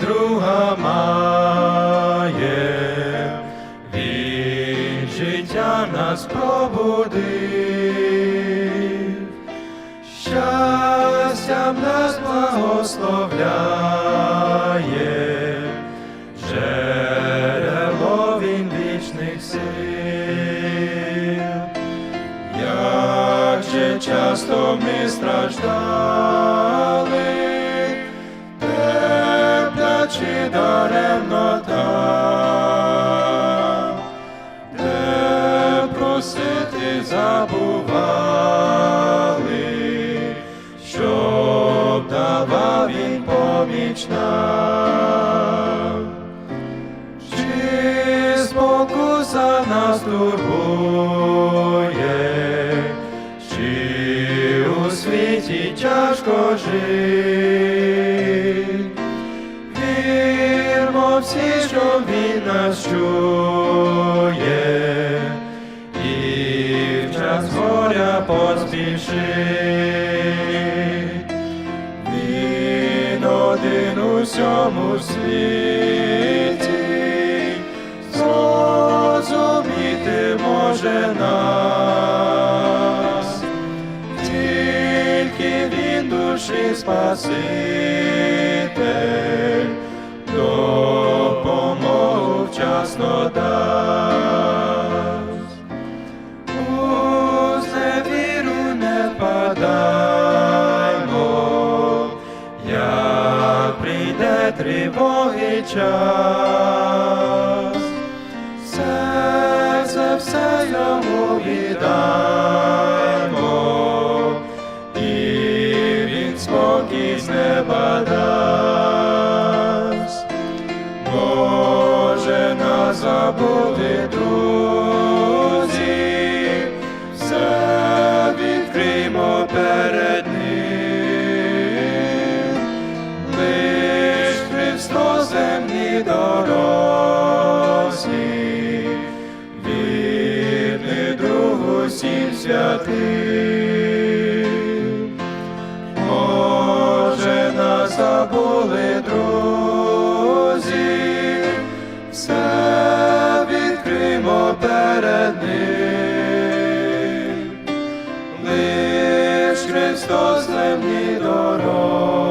друга має, він життя нас пробудив, щастям нас благословляє, джерело він вічних сил. Як же часто ми страждали, забували, щоб давав він поміч нам. Чи спокуса нас турбує, чи у світі тяжко жить? Вірмо всі, що він нас чує, горя поспішить. Він один у всьому світі, зрозуміти може нас, тільки він душі спаситель, тривоги час, серце все йому віддаймо, і він спокій з неба дасть. Боже, нас забули, друзі, усім святим. Може, нас забули, друзі, все відкримо перед ним. Лиш Христос земні дорозі,